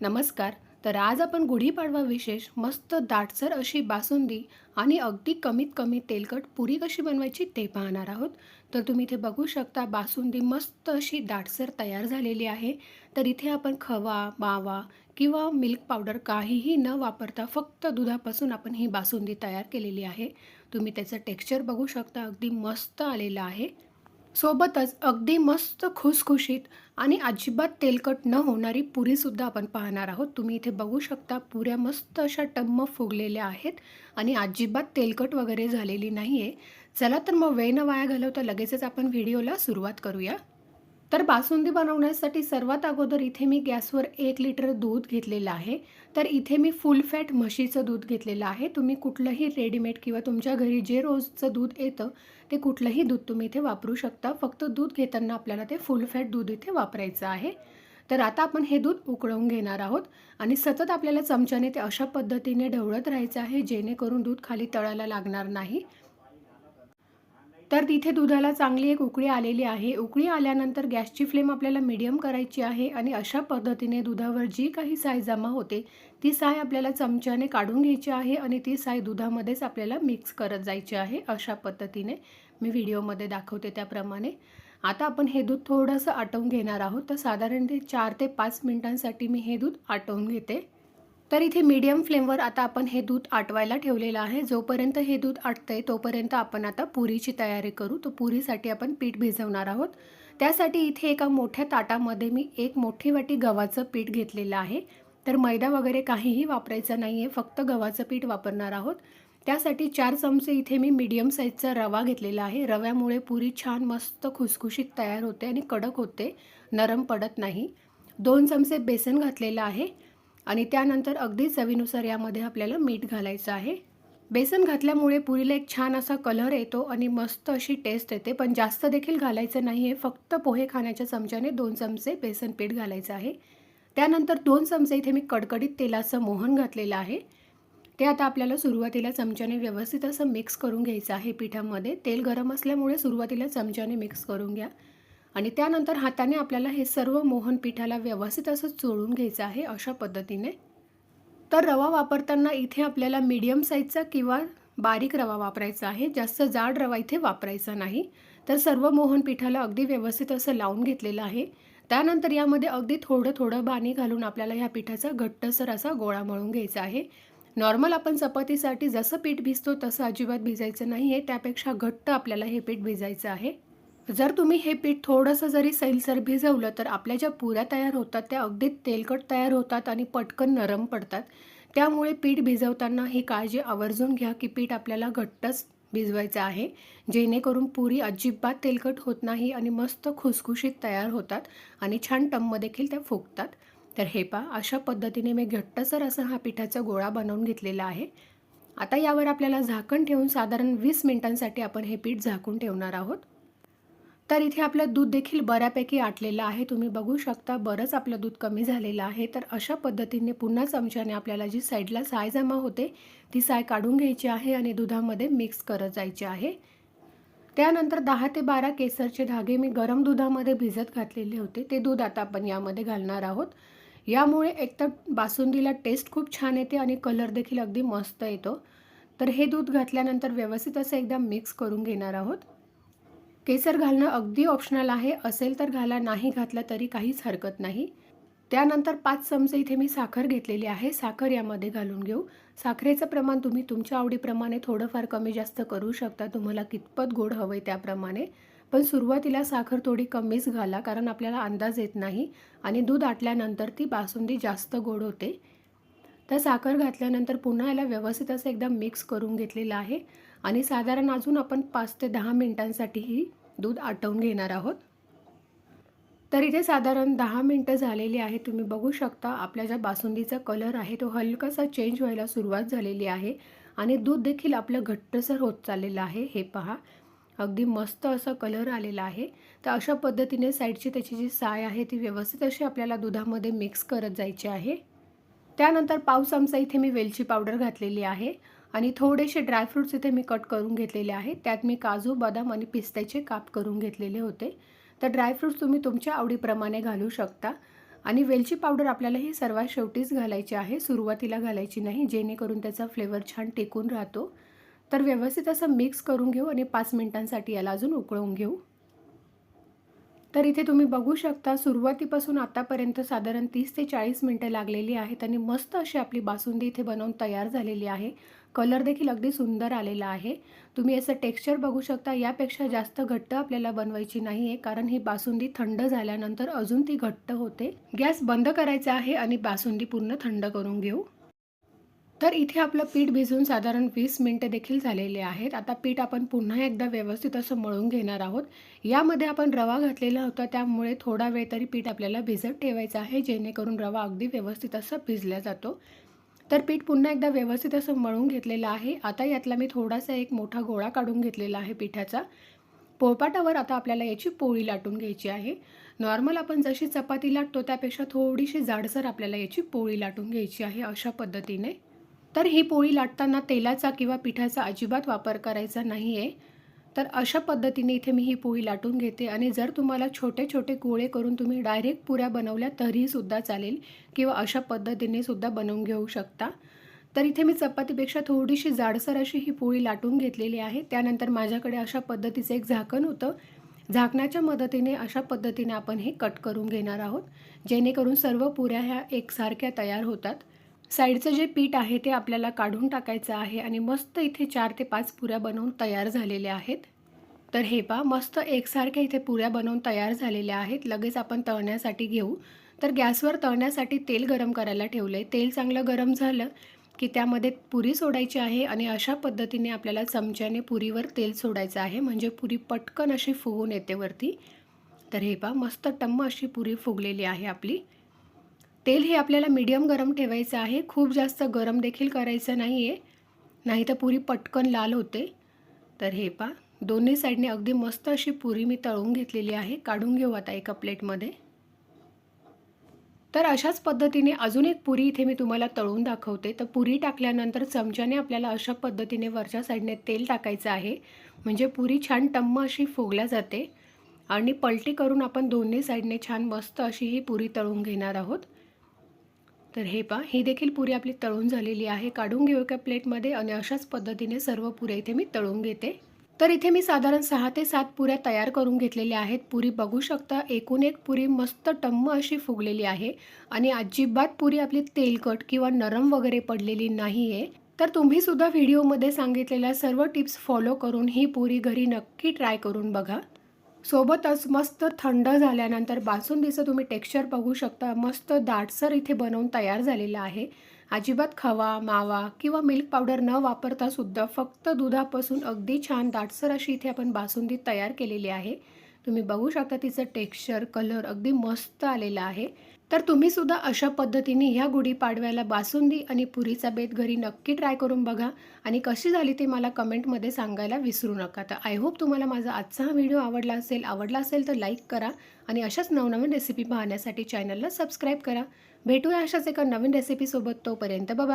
नमस्कार. तर आज आपण गुढीपाडवा विशेष मस्त दाटसर अशी बासुंदी आणि अगदी कमीत कमी तेलकट पुरी कशी बनवायची ते पाहणार आहोत. तर तुम्ही इथे बघू शकता बासुंदी मस्त अशी दाटसर तयार झालेली आहे. तर इथे आपण खवा मावा किंवा मिल्क पावडर काहीही न वापरता फक्त दुधापासून आपण ही बासुंदी तयार केलेली आहे. तुम्ही त्याचं टेक्स्चर बघू शकता अगदी मस्त आलेलं आहे. सोबतच अगदी मस्त खुसखुशीत आणि अजिबात तेलकट न होणारी पुरीसुद्धा आपण पाहणार आहोत. तुम्ही इथे बघू शकता पुऱ्या मस्त अशा टम्म फुगलेल्या आहेत आणि अजिबात तेलकट वगैरे झालेली नाही आहे चला तर मग वेळ न वाया घालवता लगेचच आपण व्हिडिओला सुरुवात करूया. तर बासुंदी बनवण्यासाठी सर्वात अगोदर इथे मी गॅसवर एक लिटर दूध घेतलेलं आहे. तर इथे मी फुल फॅट म्हशीचं दूध घेतलेलं आहे. तुम्ही कुठलंही रेडीमेड किंवा तुमच्या घरी जे रोजचं दूध येतं ते कुठलंही दूध तुम्ही इथे वापरू शकता. फक्त दूध घेताना आपल्याला ते फुल फॅट दूध इथे वापरायचं आहे. तर आता आपण हे दूध उकळवून घेणार आहोत आणि सतत आपल्याला चमच्याने ते अशा पद्धतीने ढवळत राहायचं आहे जेणेकरून दूध खाली तळायला लागणार नाही. तर तिथे दुधाला चांगली एक उकळी आलेली आहे. उकळी आल्यानंतर गॅसची फ्लेम आपल्याला मिडियम करायची आहे आणि अशा पद्धतीने दुधावर जी काही साय जमा होते ती साय आपल्याला चमच्याने काढून घ्यायची आहे आणि ती साय दुधामध्येच आपल्याला मिक्स करत जायची आहे अशा पद्धतीने मी व्हिडिओमध्ये दाखवते त्याप्रमाणे. आता आपण हे दूध थोडंसं आटवून घेणार आहोत. तर साधारण ते चार ते पाच मिनिटांसाठी मी हे दूध आटवून घेते. तर इथे मीडियम फ्लेमवर आता आपण हे दूध आटवायला ठेवलेलं आहे. जोपर्यंत हे दूध आटतंय तोपर्यंत आपण आता पुरीची तयारी करू. तर पुरीसाठी आपण पीठ भिजवणार आहोत. त्यासाठी इथे एका मोठ्या ताटामध्ये मी एक मोठी वाटी गव्हाचं पीठ घेतलेलं आहे. तर मैदा वगैरे काहीही वापरायचं नाही आहे फक्त गव्हाचं पीठ वापरणार आहोत. त्यासाठी चार चमचे इथे मी मीडियम साईजचा रवा घेतलेला आहे. रव्यामुळे पुरी छान मस्त खुसखुशीत तयार होते आणि कडक होते. नरम पडत नाही. दोन चमचे बेसन घातलेलं आहे. आणि त्यानंतर अगदी चवीनुसार यामध्ये आपल्याला मीठ घालायचं आहे. बेसन घातल्यामुळे पुरीला एक छान असा कलर येतो आणि मस्त अशी टेस्ट येते. पण जास्त देखील घालायचं नाही आहे फक्त पोहे खाण्याच्या चमच्याने दोन चमचे बेसन पीठ घालायचं आहे. त्यानंतर दोन चमचे इथे मी कडकडीत तेलाचं मोहन घातलेलं आहे. ते आता आपल्याला सुरुवातीला चमच्याने व्यवस्थित असं मिक्स करून घ्यायचं आहे पिठामध्ये. तेल गरम असल्यामुळे सुरुवातीला चमच्याने मिक्स करून घ्या. आणि त्यानंतर हाताने आपल्याला हे सर्व मोहन पिठाला व्यवस्थित असं चोळून घ्यायचं आहे अशा पद्धतीने. तर रवा वापरताना इथे आपल्याला मीडियम साईजचा किंवा बारीक रवा वापरायचा आहे. जास्त जाड रवा इथे वापरायचा नाही. तर सर्व मोहन पिठाला अगदी व्यवस्थित असं लावून घेतलेलं आहे. त्यानंतर यामध्ये अगदी थोडं थोडं पाणी घालून आपल्याला ह्या पिठाचा घट्टसर असा गोळा मळून घ्यायचा आहे. नॉर्मल आपण चपातीसाठी जसं पीठ भिजतो तसं अजिबात भिजायचं नाही आहे त्यापेक्षा घट्ट आपल्याला हे पीठ भिजायचं आहे. जर तुम्ही हे पीठ थोडंसं जरी सैलसर भिजवलं तर आपल्या ज्या पुऱ्या तयार होतात त्या अगदी तेलकट तयार होतात आणि पटकन नरम पडतात. त्यामुळे पीठ भिजवताना ही काळजी आवर्जून घ्या की पीठ आपल्याला घट्टच भिजवायचं आहे. जेणेकरून पुरी अजिबात तेलकट होत नाही आणि मस्त खुसखुशीत तयार होतात आणि छान टम्म देखील त्या फुगतात. तर हे पा अशा पद्धतीने मी घट्टसर असा हा पिठाचा गोळा बनवून घेतलेला आहे. आता यावर आपल्याला झाकण ठेवून साधारण वीस मिनिटांसाठी आपण हे पीठ झाकून ठेवणार आहोत. तर इथे आपलं दूध देखील बऱ्यापैकी आटलेलं आहे. तुम्ही बघू शकता बरंच आपलं दूध कमी झालेलं आहे. तर अशा पद्धतीने पुन्हा चमच्याने आपल्याला जी साईडला साय जमा होते ती साय काढून घ्यायची आहे आणि दुधामध्ये मिक्स करत जायची आहे. त्यानंतर दहा ते बारा केसरचे धागे मी गरम दुधामध्ये भिजत घातलेले होते. ते दूध आता आपण यामध्ये घालणार आहोत. यामुळे एकतर बासुंदीला टेस्ट खूप छान येते आणि कलर देखील अगदी मस्त येतो. तर हे दूध घातल्यानंतर व्यवस्थित असं एकदा मिक्स करून घेणार आहोत. केसर घालणं अगदी ऑप्शनल आहे. असेल तर घाला नाही घातलं तरी काहीच हरकत नाही. त्यानंतर पाच चमचे इथे मी साखर घेतलेली आहे. साखर यामध्ये घालून घेऊ. साखरेचं प्रमाण तुम्ही तुमच्या आवडीप्रमाणे थोडंफार कमी जास्त करू शकता. तुम्हाला कितपत गोड हवं आहे त्याप्रमाणे. पण सुरुवातीला साखर थोडी कमीच घाला कारण आपल्याला अंदाज येत नाही आणि दूध आटल्यानंतर ती बासुंदी जास्त गोड होते. तर साखर घातल्यानंतर पुन्हा याला व्यवस्थित असं एकदम मिक्स करून घेतलेलं आहे. आणि साधारण अजून आपण पाच ते दहा मिनटांसाठीही दूध आटवून घेणार आहोत. तर इथे साधारण दहा मिनटं झालेली आहे. तुम्ही बघू शकता आपल्या ज्या बासुंदीचा कलर आहे तो हलकासा चेंज व्हायला सुरुवात झालेली आहे आणि दूध देखील आपलं घट्टसर होत चाललेलं आहे. हे पहा अगदी मस्त असा कलर आलेला आहे. तर अशा पद्धतीने साईडची त्याची जी साय आहे ती व्यवस्थित अशी आपल्याला दुधामध्ये मिक्स करत जायची आहे. त्यानंतर पाव चमचा इथे मी वेलची पावडर घातलेली आहे आणि थोडेसे ड्रायफ्रूट्स इथे मी कट करून घेतलेले आहेत त्यात मी काजू बदाम आणि पिस्त्याचे काप करून घेतलेले होते. तर ड्रायफ्रूट्स तुम्ही तुमच्या आवडीप्रमाणे घालू शकता. आणि वेलची पावडर आपल्याला ही सर्वात शेवटीच घालायची आहे. सुरुवातीला घालायची नाही जेणेकरून त्याचा फ्लेवर छान टेकून राहतो. तर व्यवस्थित असं मिक्स करून घेऊ आणि पाच मिनिटांसाठी याला अजून उकळून घेऊ. तर इथे तुम्ही बघू शकता सुरुवातीपासून आतापर्यंत साधारण तीस ते चाळीस मिनटं लागलेली आहेत आणि मस्त अशी आपली बासुंदी इथे बनवून तयार झालेली आहे. कलर देखील अगदी सुंदर आलेला आहे. तुम्ही याचं टेक्स्चर बघू शकता यापेक्षा जास्त घट्ट आपल्याला बनवायची नाही आहे कारण ही बासुंदी थंड झाल्यानंतर अजून ती घट्ट होते. गॅस बंद करायचा आहे आणि बासुंदी पूर्ण थंड करून घेऊ. तर इथे आपलं पीठ भिजून साधारण वीस मिनटं देखील झालेले आहेत. आता पीठ आपण पुन्हा एकदा व्यवस्थित असं मळून घेणार आहोत. यामध्ये आपण रवा घातलेला होता त्यामुळे थोडा वेळ तरी पीठ आपल्याला भिजत ठेवायचं आहे जेणेकरून रवा अगदी व्यवस्थित असं भिजला जातो. तर पीठ पुन्हा एकदा व्यवस्थित असं मळून घेतलेलं आहे. आता यातला मी थोडासा एक मोठा गोळा काढून घेतलेला आहे पिठाचा. पोळपाटावर आता आपल्याला याची पोळी लाटून घ्यायची आहे. नॉर्मल आपण जशी चपाती लाटतो त्यापेक्षा थोडीशी जाडसर आपल्याला याची पोळी लाटून घ्यायची आहे अशा पद्धतीने. तर ही पोळी लाटताना तेलाचा किंवा पिठाचा अजिबात वापर करायचा नाही आहे तर अशा पद्धतीने इथे मी ही पोळी लाटून घेते आणि जर तुम्हाला छोटे छोटे गोळे करून तुम्ही डायरेक्ट पुऱ्या बनवल्या तरीसुद्धा चालेल किंवा अशा पद्धतीने सुद्धा बनवून घेऊ शकता. तर इथे मी चपातीपेक्षा थोडीशी जाडसर अशी ही पोळी लाटून घेतलेली आहे. त्यानंतर माझ्याकडे अशा पद्धतीचं एक झाकण होतं. झाकणाच्या मदतीने अशा पद्धतीने आपण हे कट करून घेणार आहोत. जेणेकरून सर्व पुऱ्या ह्या एकसारख्या तयार होतात. साईडचं जे पीठ आहे ते आपल्याला काढून टाकायचं आहे आणि मस्त इथे चार ते पाच पुऱ्या बनवून तयार झालेल्या आहेत. तर हे पा मस्त एकसारख्या इथे पुऱ्या बनवून तयार झालेल्या आहेत. लगेच आपण तळण्यासाठी घेऊ. तर गॅसवर तळण्यासाठी तेल गरम करायला ठेवलं आहे तेल चांगलं गरम झालं की त्यामध्ये पुरी सोडायची आहे आणि अशा पद्धतीने आपल्याला चमच्याने पुरीवर तेल सोडायचं आहे. म्हणजे पुरी पटकन अशी फुगून येते वरती. तर हे पा मस्त टम्म अशी पुरी फुगलेली आहे आपली. तेल हे आपल्याला मीडियम गरम ठेवायचं आहे. खूप जास्त गरम देखील करायचं नाही आहे नाही तर पुरी पटकन लाल होते. तर हे पा दोन्ही साईडने अगदी मस्त अशी पुरी मी तळून घेतलेली आहे. काढून घेऊ आता एका प्लेटमध्ये. तर अशाच पद्धतीने अजून एक पुरी इथे मी तुम्हाला तळून दाखवते. तर पुरी टाकल्यानंतर चमच्याने आपल्याला अशा पद्धतीने वरच्या साईडने तेल टाकायचं आहे. म्हणजे पुरी छान टम्म अशी फुगल्या जाते. आणि पलटी करून आपण दोन्ही साईडने छान मस्त अशी ही पुरी तळून घेणार आहोत. तर हे पा ही देखील पुरी आपली तळून झालेली आहे. काढून घेऊ एका प्लेटमध्ये आणि अशाच पद्धतीने सर्व पुऱ्या इथे मी तळून घेते. तर इथे मी साधारण सहा ते सात पुऱ्या तयार करून घेतलेल्या आहेत. पुरी बघू शकता एकूण एक पुरी मस्त टम्म अशी फुगलेली आहे आणि अजिबात पुरी आपली तेलकट किंवा नरम वगैरे पडलेली नाही आहे तर तुम्ही सुद्धा व्हिडिओमध्ये सांगितलेल्या सर्व टिप्स फॉलो करून ही पुरी घरी नक्की ट्राय करून बघा. सोबतच मस्त थंड झाल्यानंतर बासुंदीचं तुम्ही टेक्स्चर बघू शकता. मस्त दाटसर इथे बनवून तयार झालेलं आहे. अजिबात खवा मावा किंवा मिल्क पावडर न वापरता सुद्धा फक्त दुधापासून अगदी छान दाटसर अशी इथे आपण बासुंदी तयार केलेली आहे. तुम्ही बघू शकता तिचं टेक्स्चर कलर अगदी मस्त आलेला आहे. तर तुम्ही सुद्धा अशा पद्धतीने ह्या गुढीपाडव्याला बासुंदी आणि पुरीचा बेत घरी नक्की ट्राय करून बघा. आणि कशी झाली ते मला कमेंटमध्ये सांगायला विसरू नका. तर आय होप तुम्हाला माझा आजचा हा व्हिडिओ आवडला असेल. आवडला असेल तर लाईक करा आणि अशाच नवनवीन रेसिपी पाहण्यासाठी चॅनलला सबस्क्राईब करा. भेटूया अशाच एका नवीन रेसिपीसोबत तोपर्यंत बाय